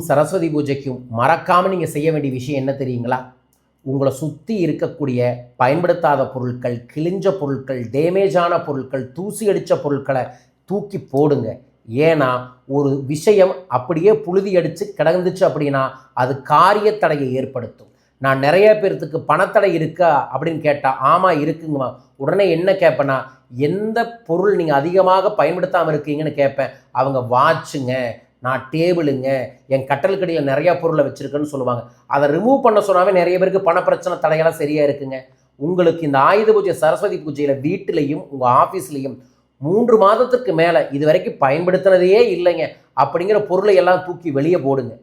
சரஸ்வதி பூஜைக்கும் மறக்காமல் நீங்கள் செய்ய வேண்டிய விஷயம் என்ன தெரியுங்களா? உங்களை சுற்றி இருக்கக்கூடிய பயன்படுத்தாத பொருட்கள் கிழிஞ்ச பொருட்கள் டேமேஜான பொருட்கள் தூசி அடித்த பொருட்களை தூக்கி போடுங்க. ஏன்னா ஒரு விஷயம் அப்படியே புழுதி அடித்து கிடந்துச்சு அப்படின்னா அது காரியத்தடையை ஏற்படுத்தும். நான் நிறைய பேர்த்துக்கு பணத்தடை இருக்கா அப்படின்னு கேட்டால் ஆமாம் இருக்குங்கம்மா. உடனே என்ன கேட்பேன்னா எந்த பொருள் நீங்கள் அதிகமாக பயன்படுத்தாமல் இருக்கீங்கன்னு கேட்பேன் அவங்க வாட்சுங்க நான் டேபிளுங்க என் கட்டல் கடையில் நிறையா பொருளை வச்சுருக்கேன்னு சொல்லுவாங்க. அதை ரிமூவ் பண்ண சொன்னாவே நிறைய பேருக்கு பண பிரச்சனை தடையெல்லாம் சரியாக இருக்குங்க உங்களுக்கு இந்த ஆயுத பூஜை சரஸ்வதி பூஜையில் வீட்டிலையும் உங்கள் ஆஃபீஸ்லேயும் மூன்று மாதத்துக்கு மேலே இது வரைக்கும் பயன்படுத்தினதே இல்லைங்க. அப்படிங்கிற பொருளை எல்லாம் தூக்கி வெளியே போடுங்க.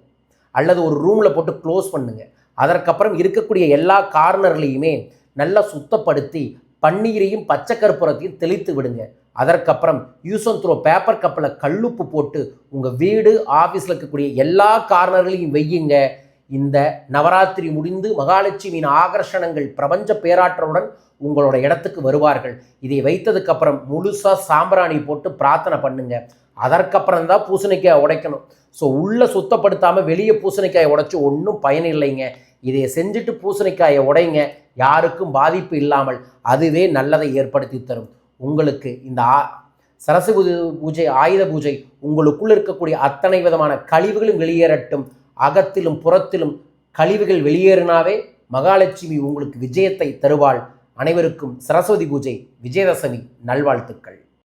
அல்லது ஒரு ரூமில் போட்டு க்ளோஸ் பண்ணுங்க. அதற்கப்புறம் இருக்கக்கூடிய எல்லா கார்னர்லேயுமே நல்லா சுத்தப்படுத்தி பன்னீரையும் பச்சை கற்பூரத்தையும் தெளித்து விடுங்க. அதற்கப்புறம் யூஸ் அண்ட் த்ரோ பேப்பர் கப்பில் கல்லுப்பு போட்டு உங்கள் வீடு ஆஃபீஸில் இருக்கக்கூடிய எல்லா கார்னர்களையும் வெய்யுங்க இந்த நவராத்திரி முடிந்து மகாலட்சுமியின் ஆகர்ஷணங்கள் பிரபஞ்ச பேராற்றலுடன் உங்களோட இடத்துக்கு வருவார்கள். இதை வைத்ததுக்கப்புறம் முழுசாக சாம்பிராணி போட்டு பிரார்த்தனை பண்ணுங்க. அதற்கப்புறம் தான் பூசணிக்காய் உடைக்கணும். ஸோ உள்ளே சுத்தப்படுத்தாமல் வெளியே பூசணிக்காயை உடைச்சி ஒன்றும் பயன் இல்லைங்க இதை செஞ்சுட்டு பூசணிக்காயை உடைங்க. யாருக்கும் பாதிப்பு இல்லாமல் அதுவே நல்லதை ஏற்படுத்தி தரும். உங்களுக்கு இந்த ஆ சரஸ்வதி பூஜை ஆயுத பூஜை உங்களுக்குள் இருக்கக்கூடிய அத்தனை விதமான கழிவுகளும் வெளியேறட்டும். அகத்திலும் புறத்திலும் கழிவுகள் வெளியேறினாவே மகாலட்சுமி உங்களுக்கு விஜயத்தை தருவாள். அனைவருக்கும் சரஸ்வதி பூஜை விஜயதசமி நல்வாழ்த்துக்கள்.